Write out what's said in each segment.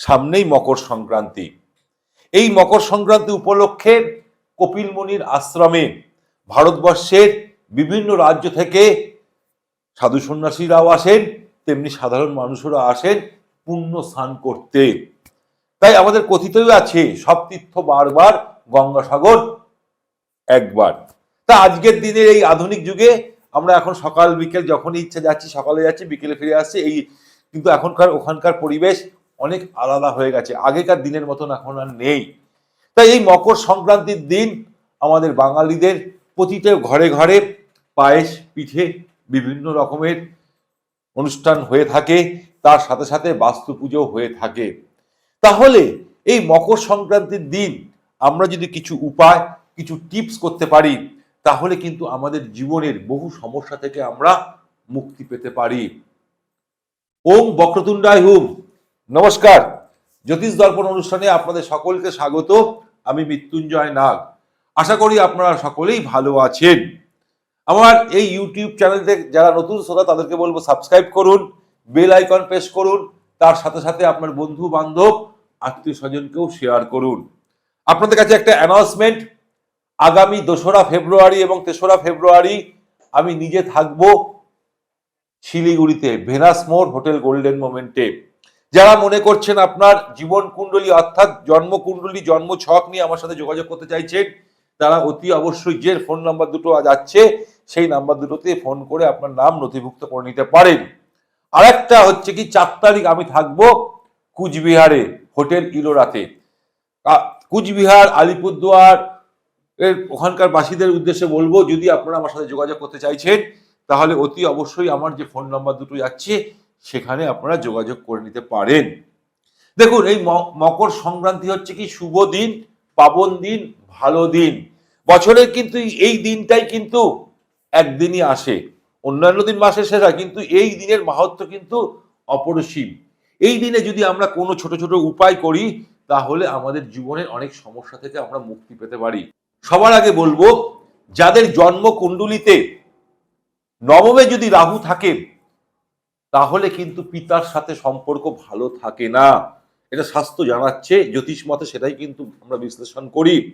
সামনেই মকর সংক্রান্তি। এই মকর সংক্রান্তি উপলক্ষে কপিল মুনির আশ্রমে ভারতবর্ষের বিভিন্ন রাজ্য থেকে সাধু সন্ন্যাসীরাও আসেন, তেমনি সাধারণ মানুষেরা আসেন, পুণ্য স্নান করতে। তাই আমাদের কথিতই আছে, সব তীর্থ বারবার গঙ্গাসাগর একবার। তা আজকের দিনের এই আধুনিক যুগে আমরা এখন সকাল বিকেল যখনই ইচ্ছা যাচ্ছি, সকালে যাচ্ছি, বিকেলে ফিরে আসছি, এই কিন্তু এখনকার, ওখানকার পরিবেশ অনেক আলাদা হয়ে গেছে। আগেকার দিনের মতন এখন আর নেই। তাই এই মকর সংক্রান্তির দিন আমাদের বাঙালিদের প্রতিটা ঘরে ঘরে পায়েস, পিঠে বিভিন্ন রকমের অনুষ্ঠান হয়ে থাকে, তার সাথে সাথে বাস্তু পুজো হয়ে থাকে। তাহলে এই মকর সংক্রান্তির দিন আমরা যদি কিছু উপায়, কিছু টিপস করতে পারি, তাহলে কিন্তু আমাদের জীবনের বহু সমস্যা থেকে আমরা মুক্তি পেতে পারি। ওম বক্রতুণ্ডায় হুম। নমস্কার। জ্যোতিষ দর্পণ অনুষ্ঠানে আপনাদের সকলকে স্বাগত। আমি মৃত্যুঞ্জয় নাগ। আশা করি আপনারা সকলেই ভালো আছেন। আমার এই ইউটিউব চ্যানেলতে যারা নতুন শ্রোতা, তাদেরকে বলব সাবস্ক্রাইব করুন, বেল আইকন প্রেস করুন, তার সাথে সাথে আপনার বন্ধু, বান্ধব, আত্মীয় স্বজনকেও শেয়ার করুন। আপনাদের কাছে একটা অ্যানাউন্সমেন্ট আগামী দোসরা ফেব্রুয়ারি এবং তেসরা ফেব্রুয়ারি আমি নিজে থাকব শিলিগুড়িতে, ভেনাস মোড় হোটেল গোল্ডেন মোমেন্টে। যারা মনে করছেন আপনার জীবন কুণ্ডলী অর্থাৎ জন্ম কুণ্ডলী জন্ম ছক নিয়ে আমার সাথে যোগাযোগ করতে চাইছেন, তারা অতি অবশ্যই যে ফোন নাম্বার দুটো আছে, সেই নাম্বার দুটোতে ফোন করে আপনার নাম নথিভুক্ত করে নিতে পারেন। আরেকটা হচ্ছে কি, চার তারিখ আমি থাকব কুচবিহারে, হোটেল ইলোরাতে। কুচবিহার, আলিপুরদুয়ার, এর ওখানকার বাসীদের উদ্দেশ্যে বলব, যদি আপনারা আমার সাথে যোগাযোগ করতে চাইছেন, তাহলে অতি অবশ্যই আমার যে ফোন নাম্বার দুটো যাচ্ছে সেখানে আপনারা যোগাযোগ করে নিতে পারেন। দেখুন, এই মকর সংক্রান্তি হচ্ছে কি? শুভ দিন, পাবন দিন, ভালো দিন। বছরের কিন্তু এই দিনটাই কিন্তু একদিনই আসে। অন্যান্য দিন মাসে শেষ হয় কিন্তু এই দিনের মাহাত্ম কিন্তু অপরিসীম। এই দিনে যদি আমরা কোনো ছোট ছোট উপায় করি, তাহলে আমাদের জীবনের অনেক সমস্যা থেকে আমরা মুক্তি পেতে পারি। সবার আগে বলব, যাদের জন্ম কুণ্ডলিতে নবমে যদি রাহু থাকে তাহলে কিন্তু পিতার সাথে সম্পর্ক ভালো থাকে না। এটা স্বাস্থ্য জানাচ্ছে, জ্যোতিষ মতে সেটাই কিন্তু আমরা বিশ্লেষণ করি।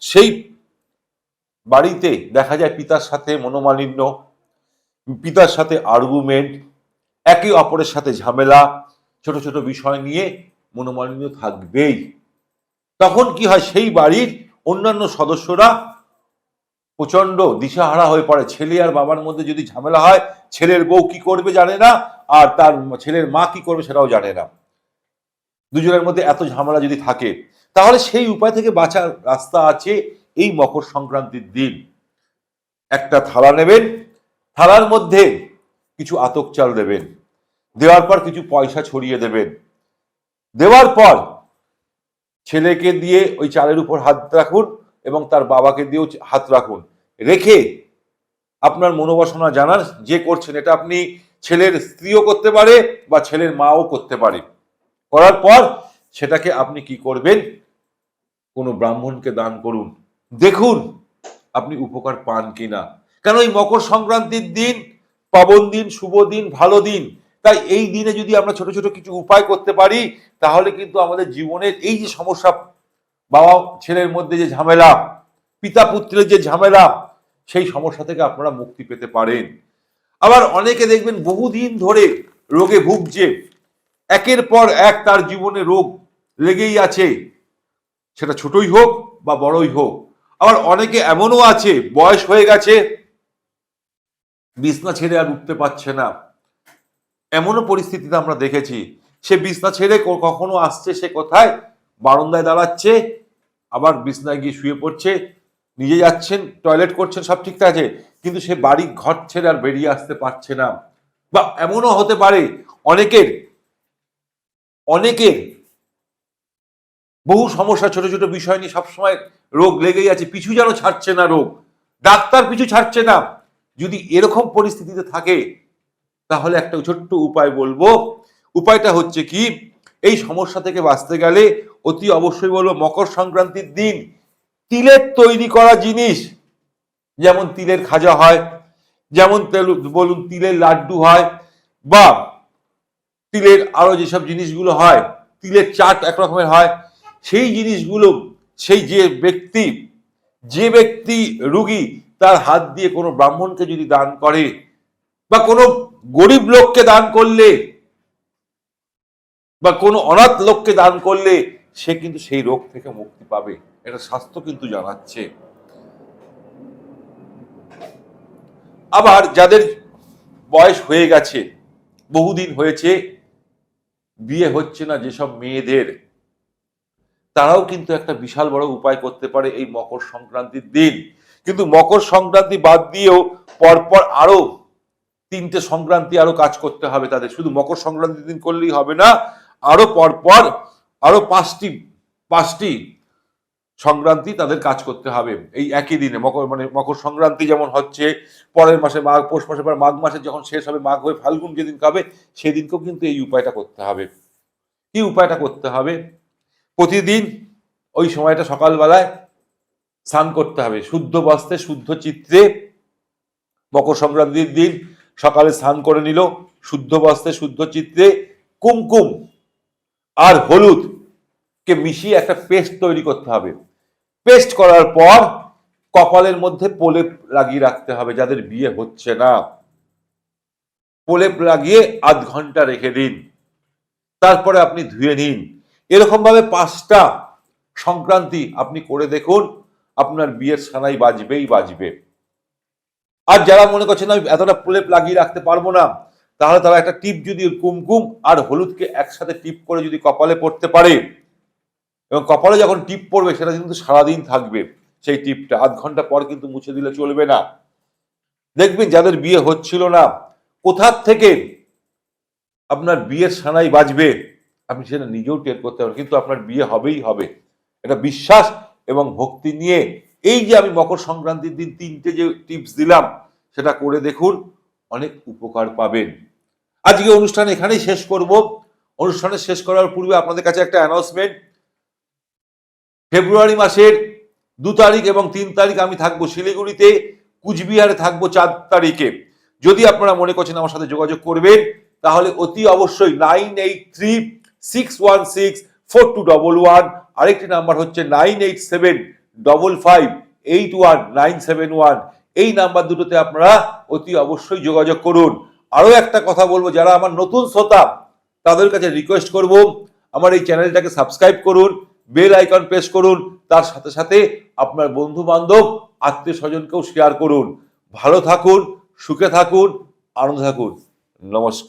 সেই বাড়িতে দেখা যায় পিতার সাথে মনোমালিন্য, পিতার সাথে আর্গুমেন্ট একে অপরের সাথে ঝামেলা, ছোট ছোট বিষয় নিয়ে মনোমালিন্য থাকবেই। তখন কি হয়? সেই বাড়ির অন্যান্য সদস্যরা প্রচণ্ড দিশাহারা হয়ে পড়ে। ছেলে আর বাবার মধ্যে যদি ঝামেলা হয়, ছেলের বউ কি করবে জানে না, আর তার ছেলের মা কি করবে সেটাও জানে না। দুজনের মধ্যে এত ঝামেলা যদি থাকে, তাহলে সেই উপায় থেকে বাঁচার রাস্তা আছে এই মকর সংক্রান্তির দিন। একটা থালা নেবেন, থালার মধ্যে কিছু আতক চাল দেবেন, দেওয়ার পর কিছু পয়সা ছড়িয়ে দেবেন। দেওয়ার পর ছেলেকে দিয়ে ওই চালের উপর হাত রাখুন এবং তার বাবাকে দিয়েও হাত রাখুন। রেখে আপনার মনোবাসনা জানান যে করছেন, এটা আপনি ছেলের স্ত্রীও করতে পারে বা ছেলের মাও করতে পারে। করার পর সেটাকে আপনি কি করবেন? কোনো ব্রাহ্মণকে দান করুন। দেখুন আপনি উপকার পান কিনা। কেন এই মকর সংক্রান্তির দিন, পাবন দিন, শুভ দিন, ভালো দিন, তাই এই দিনে যদি আমরা ছোট ছোট কিছু উপায় করতে পারি, তাহলে কিন্তু আমাদের জীবনের এই যে সমস্যা বাবা ছেলের মধ্যে যে ঝামেলা, পিতা পুত্রের যে ঝামেলা, সেই সমস্যা থেকে আপনারা মুক্তি পেতে পারেন। আবার অনেকে দেখবেন বহুদিন ধরে রোগে ভুগছে। একের পর এক তার জীবনে রোগ লেগেই আছে। সেটা ছোটই হোক বা বড়ই হোক। আবার অনেকে এমনও আছে, বয়স হয়ে গেছে, বিছনা ছেড়ে আর উঠতে পারছে না। এমনও পরিস্থিতিতে আমরা দেখেছি। সে বিছনা ছেড়ে কখনো আসছে সে কোথায়? বারান্দায় দাঁড়াচ্ছে আবার বিছনায় গিয়ে শুয়ে পড়ছে, নিজে যাচ্ছেন টয়লেট করছেন, সব ঠিক আছে, কিন্তু সে বাড়ি ঘর ছেড়ে আর বেরিয়ে আসতে পারছে না। বা এমনও হতে পারে, অনেকের অনেকের বহু সমস্যা, ছোট ছোট বিষয় নিয়ে সবসময় রোগ লেগেই আছে, পিছু যেন ছাড়ছে না রোগ। ডাক্তার পিছু ছাড়ছে না। যদি এরকম পরিস্থিতিতে থাকে, তাহলে একটা ছোট্ট উপায় বলব। উপায়টা হচ্ছে কি এই সমস্যা থেকে বাঁচতে গেলে অতি অবশ্যই বলব মকর সংক্রান্তির দিন তিলের তৈরি করা জিনিস, যেমন তিলের খাজা হয়, যেমন বলুন তিলের লাড্ডু হয়, বা তিলের আরও যেসব জিনিসগুলো হয়, তিলের চাট এক রকমের হয়, সেই জিনিসগুলো, সেই যে ব্যক্তি যে ব্যক্তি রুগী তার হাত দিয়ে কোনো ব্রাহ্মণকে যদি দান করে, বা কোনো গরিব লোককে দান করলে বা কোনো অনাথ লোককে দান করলে সে কিন্তু সেই রোগ থেকে মুক্তি পাবে। এটা স্বাস্থ্য কিন্তু জানাচ্ছে। আবার যাদের বয়স হয়ে গেছে, বহুদিন হয়েছে, বিয়ে হচ্ছে না যেসব মেয়েদের, তারাও কিন্তু একটা বিশাল বড় উপায় করতে পারে এই মকর সংক্রান্তির দিন। কিন্তু মকর সংক্রান্তি বাদ দিয়েও পরপর আরও তিনটে সংক্রান্তি আরও কাজ করতে হবে তাদের। শুধু মকর সংক্রান্তির দিন করলেই হবে না আরও পরপর আরও পাঁচটি পাঁচটি সংক্রান্তি তাদের কাজ করতে হবে। এই একই দিনে মকর মানে মকর সংক্রান্তি যেমন হচ্ছে, পরের মাসে মাঘ, পৌষ মাসে পর মাঘ মাসে যখন শেষ হবে মাঘ হয়ে ফাল্গুন যেদিন খাবে, সেদিনকেও কিন্তু এই উপায়টা করতে হবে। কি উপায়টা করতে হবে? প্রতিদিন ওই সময়টা সকালবেলায় স্নান করতে হবে। শুদ্ধ বস্ত্রে শুদ্ধ চিত্রে মকর সংক্রান্তির দিন সকালে স্নান করে নিল। শুদ্ধ বস্ত্রে শুদ্ধ চিত্রে কুমকুম আর হলুদ কে মিশিয়ে একটা পেস্ট তৈরি করতে হবে। পেস্ট করার পর কপালের মধ্যে প্রলেপ লাগিয়ে রাখতে হবে, যাদের বিয়ে হচ্ছে না। প্রলেপ লাগিয়ে আধ ঘণ্টা রেখে দিন। তারপরে আপনি ধুয়ে নিন। এরকম ভাবে পাঁচটা সংক্রান্তি আপনি করে দেখুন, আপনার বিয়ের সানাই বাজবেই বাজবে। আর যারা মনে করছেন, আমি এতটা প্রলেপ লাগিয়ে রাখতে পারব না তাহলে তারা একটা টিপ যদি কুমকুম আর হলুদকে একসাথে টিপ করে যদি কপালে পড়তে পারে, এবং কপালে যখন টিপ পড়বে সেটা কিন্তু সারাদিন থাকবে, সেই টিপটা। আধ ঘণ্টা পর কিন্তু মুছে দিলে চলবে না। দেখবেন যাদের বিয়ে হচ্ছিল না, কোথার থেকে আপনার বিয়ের সানাই বাজবে, আপনি সেটা নিজেও টের করতে পারবেন, কিন্তু আপনার বিয়ে হবেই হবে। এটা বিশ্বাস এবং ভক্তি নিয়ে এই যে আমি মকর সংক্রান্তির দিন তিনটে যে টিপস দিলাম, সেটা করে দেখুন। অনেক উপকার পাবেন। আজকে অনুষ্ঠান এখানেই শেষ করব। অনুষ্ঠানে শেষ করার পূর্বে আপনাদের কাছে একটা অ্যানাউন্সমেন্ট ফেব্রুয়ারি মাসের দু তারিখ এবং তিন তারিখ আমি থাকব শিলিগুড়িতে, কুচবিহারে থাকব চার তারিখে। যদি আপনারা মনে করছেন আমার সাথে যোগাযোগ করবেন, তাহলে অতি অবশ্যই nine eight three six one six four two double one আরেকটি নাম্বার হচ্ছে nine eight seven double five eight one nine seven one এই নাম্বার দুটোতে আপনারা অতি অবশ্যই যোগাযোগ করুন। আরও একটা কথা বলব, যারা আমার নতুন শ্রোতা, তাদের কাছে রিকোয়েস্ট করব, আমার এই চ্যানেলটাকে সাবস্ক্রাইব করুন বেল আইকন প্রেস করুন, তার সাথে সাথে আপনার বন্ধু বান্ধব আত্মীয় স্বজনকেও শেয়ার করুন। ভালো থাকুন, সুখে থাকুন, আনন্দ থাকুন। নমস্কার।